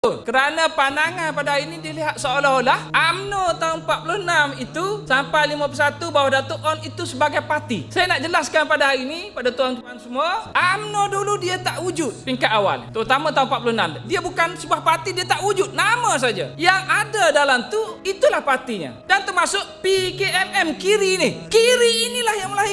Kerana pandangan pada hari ini dilihat seolah-olah UMNO tahun 46 itu sampai 51 bahawa Datuk On itu sebagai parti. Saya nak jelaskan pada hari ini pada tuan-tuan semua, UMNO dulu dia tak wujud tingkat awal. Terutama tahun 46. Dia bukan sebuah parti, dia tak wujud. Nama saja. Yang ada dalam tu itulah partinya. Dan termasuk PKMM kiri ni. Kiri inilah yang melahirkan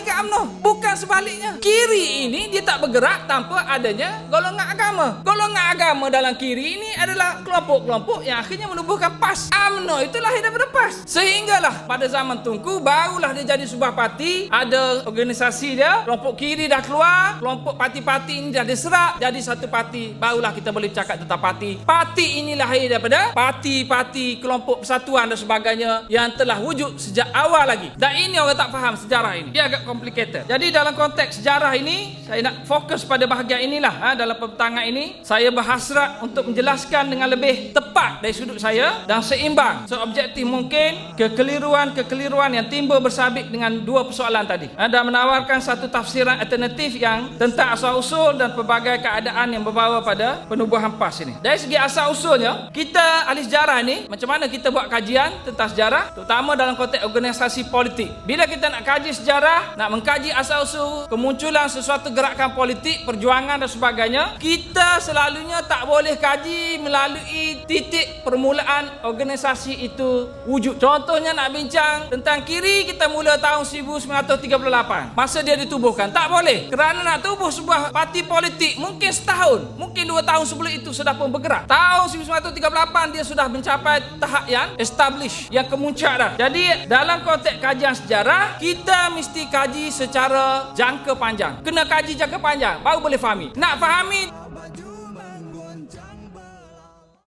sebaliknya. Kiri ini dia tak bergerak tanpa adanya golongan agama. Golongan agama dalam kiri ini adalah kelompok-kelompok yang akhirnya menubuhkan PAS. UMNO itu lahir daripada PAS. Sehinggalah pada zaman Tunku barulah dia jadi sebuah parti, ada organisasi dia, kelompok kiri dah keluar, kelompok parti-parti ini dah diserap jadi satu parti. Barulah kita boleh cakap tentang parti. Parti ini lahir daripada parti-parti kelompok persatuan dan sebagainya yang telah wujud sejak awal lagi. Dan ini orang tak faham sejarah ini. Dia agak complicated. Jadi dalam konteks sejarah ini, saya nak fokus pada bahagian inilah ha, dalam pembentangan ini. Saya berhasrat untuk menjelaskan dengan lebih tepat dari sudut saya dan seimbang seobjektif mungkin kekeliruan-kekeliruan yang timbul bersabit dengan dua persoalan tadi Ha, dan menawarkan satu tafsiran alternatif yang tentang asal-usul dan pelbagai keadaan yang berbawa pada penubuhan PAS ini. Dari segi asal-usulnya, kita ahli sejarah ni macam mana kita buat kajian tentang sejarah terutama dalam konteks organisasi politik. Bila kita nak kaji sejarah, nak mengkaji asal-usul kemunculan sesuatu gerakan politik, perjuangan dan sebagainya, kita selalunya tak boleh kaji melalui titik permulaan organisasi itu wujud. Contohnya nak bincang tentang kiri kita mula tahun 1938 masa dia ditubuhkan. Tak boleh. Kerana nak tubuh sebuah parti politik mungkin setahun, mungkin dua tahun sebelum itu sudah pun bergerak. Tahun 1938 dia sudah mencapai tahap yang established, yang kemuncak dah. Jadi dalam konteks kajian sejarah, kita mesti kaji secara jangka panjang. Kena kaji jangka panjang baru boleh fahami. Nak fahami?